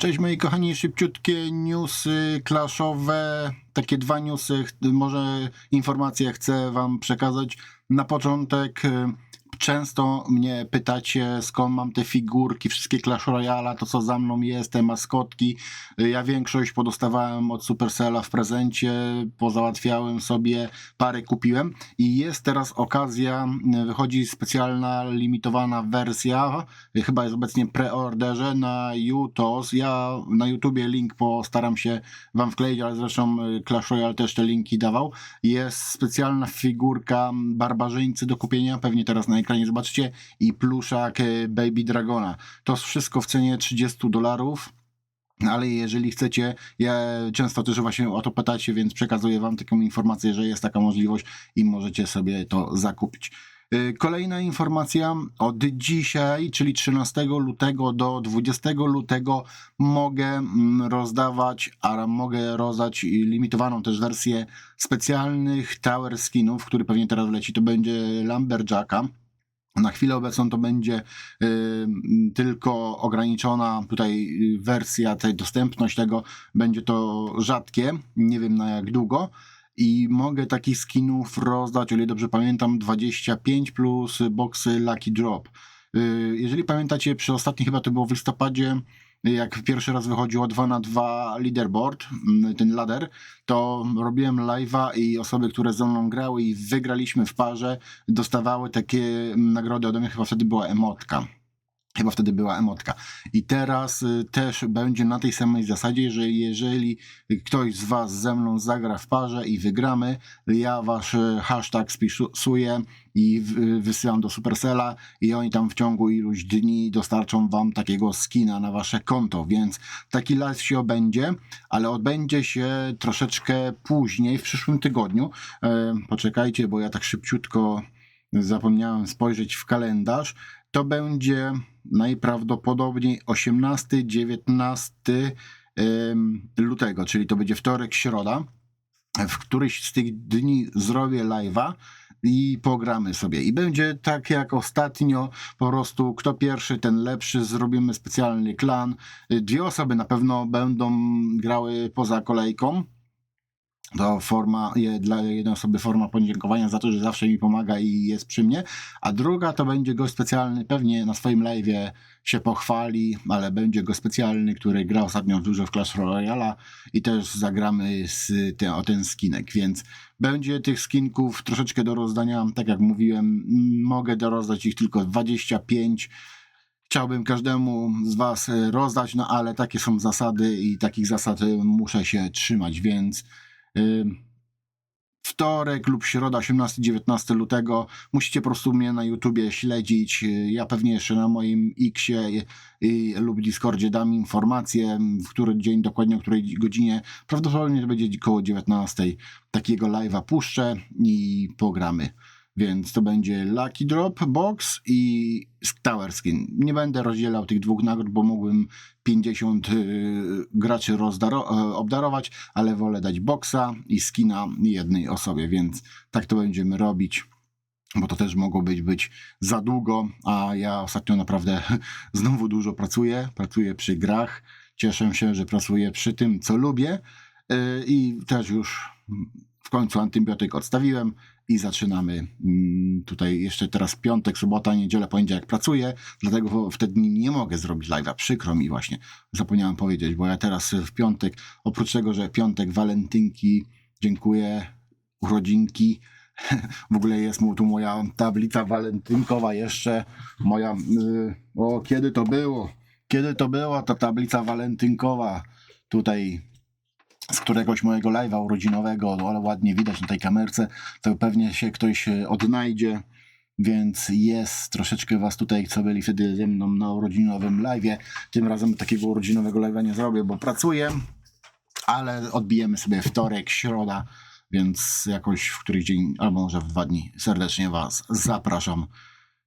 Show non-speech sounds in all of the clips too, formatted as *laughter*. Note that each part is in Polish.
Cześć moi kochani, szybciutkie newsy klaszowe, takie dwa newsy, może informacje chcę wam przekazać. Na początek często mnie pytacie skąd mam te figurki, wszystkie Clash Royale, to co za mną jest, te maskotki. Ja większość podostawałem od Supercella w prezencie, pozałatwiałem sobie, parę kupiłem i jest teraz okazja, wychodzi specjalna, limitowana wersja, chyba jest obecnie preorderze na UTOS. Ja na YouTubie link postaram się wam wkleić, ale zresztą y, Clash Royale też te linki dawał. Jest specjalna figurka barbarzyńcy do kupienia, pewnie teraz na zobaczycie, i pluszak y, Baby Dragona. To wszystko w cenie 30 dolarów. Ale jeżeli chcecie, ja często też właśnie o to pytacie, więc przekazuję wam taką informację, że jest taka możliwość i możecie sobie to zakupić. Y, Kolejna informacja. Od dzisiaj, czyli 13 lutego do 20 lutego mogę mm, rozdawać, a mogę rozdać limitowaną też wersję specjalnych tower skinów, który pewnie teraz leci. To będzie Lumberjacka. Na chwilę obecną to będzie tylko ograniczona tutaj y, wersja, tej dostępność tego, będzie to rzadkie, nie wiem na jak długo. I mogę takich skinów rozdać, o ile dobrze pamiętam, 25 plus boxy Lucky Drop. Y, Jeżeli pamiętacie, przy ostatnim chyba to było w listopadzie, jak pierwszy raz wychodziło 2 na 2 leaderboard, mm, ten ladder, to robiłem live'a i osoby, które ze mną grały i wygraliśmy w parze, dostawały takie nagrody ode mnie, chyba wtedy była emotka. Chyba wtedy była emotka. I teraz y, też będzie na tej samej zasadzie, że jeżeli ktoś z Was ze mną zagra w parze i wygramy, ja Wasz y, hashtag spisuję i w- wysyłam do Supercella i oni tam w ciągu iluś dni dostarczą Wam takiego skina na Wasze konto, więc taki live się odbędzie, ale odbędzie się troszeczkę później, w przyszłym tygodniu. Poczekajcie, bo ja tak szybciutko zapomniałem spojrzeć w kalendarz. To będzie najprawdopodobniej 18-19 em, lutego, czyli to będzie wtorek, środa. W któryś z tych dni zrobię live'a i pogramy sobie. I będzie tak jak ostatnio, po prostu kto pierwszy, ten lepszy, zrobimy specjalny klan. Dwie osoby na pewno będą grały poza kolejką. To forma, dla jednej osoby forma podziękowania za to, że zawsze mi pomaga i jest przy mnie, a druga to będzie gość specjalny, pewnie na swoim live'ie się pochwali, ale będzie go specjalny, który gra ostatnio dużo w Clash Royale i też zagramy z te, o ten skinek, więc będzie tych skinków troszeczkę do rozdania, tak jak mówiłem, mogę dorozdać ich tylko 25, Chciałbym każdemu z Was e, rozdać, no ale takie są zasady i takich zasad e, muszę się trzymać, więc wtorek lub środa 18-19 lutego musicie po prostu mnie na YouTubie śledzić. Y, Ja pewnie jeszcze na moim Xie i, i, lub Discordzie dam informację, w który dzień dokładnie, o której godzinie. Prawdopodobnie to będzie koło 19 takiego live'a puszczę i pogramy. Więc to będzie Lucky Drop Box i Tower Skin. Nie będę rozdzielał tych dwóch nagród, bo mógłbym 50 y, graczy e, obdarować, ale wolę dać boxa i skina jednej osobie, więc tak to będziemy robić. Bo to też mogło być, być za długo, a ja ostatnio naprawdę *laughs* znowu dużo pracuję. Pracuję przy grach. Cieszę się, że pracuję przy tym, co lubię. y, I też już w końcu antybiotyk odstawiłem i zaczynamy mm, tutaj jeszcze teraz piątek, sobota, niedzielę, poniedziałek pracuję, dlatego w te dni nie mogę zrobić live'a. Przykro mi właśnie, zapomniałem powiedzieć, bo ja teraz w piątek, oprócz tego, że piątek, walentynki, dziękuję, urodzinki, *laughs* w ogóle jest tu moja tablica walentynkowa jeszcze, moja, y, o kiedy to było, kiedy to była ta tablica walentynkowa, tutaj z któregoś mojego live'a urodzinowego, no ale ładnie widać na tej kamerce, to pewnie się ktoś e, odnajdzie, więc jest troszeczkę was tutaj, co byli wtedy ze mną na urodzinowym live'ie. Tym razem takiego urodzinowego live'a nie zrobię, bo pracuję, ale odbijemy sobie wtorek, środa, więc jakoś w któryś dzień, albo może w dwa dni serdecznie was zapraszam.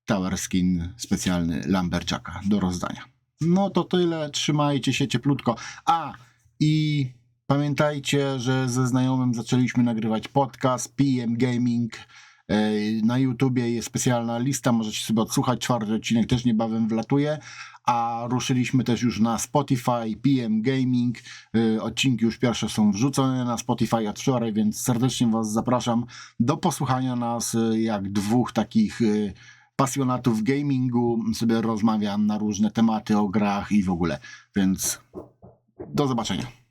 Tower Skin specjalny Lumberjacka do rozdania. No to tyle, trzymajcie się cieplutko. A, i Pamiętajcie, że ze znajomym zaczęliśmy nagrywać podcast PM Gaming. E, Na YouTubie jest specjalna lista, możecie sobie odsłuchać. Czwarty odcinek też niebawem wlatuje. a ruszyliśmy też już na Spotify, PM Gaming. Y, Odcinki już pierwsze są wrzucone na Spotify od wczoraj, więc serdecznie Was zapraszam do posłuchania nas, y, jak dwóch takich pasjonatów gamingu sobie rozmawiam na różne tematy o grach i w ogóle. Więc do zobaczenia.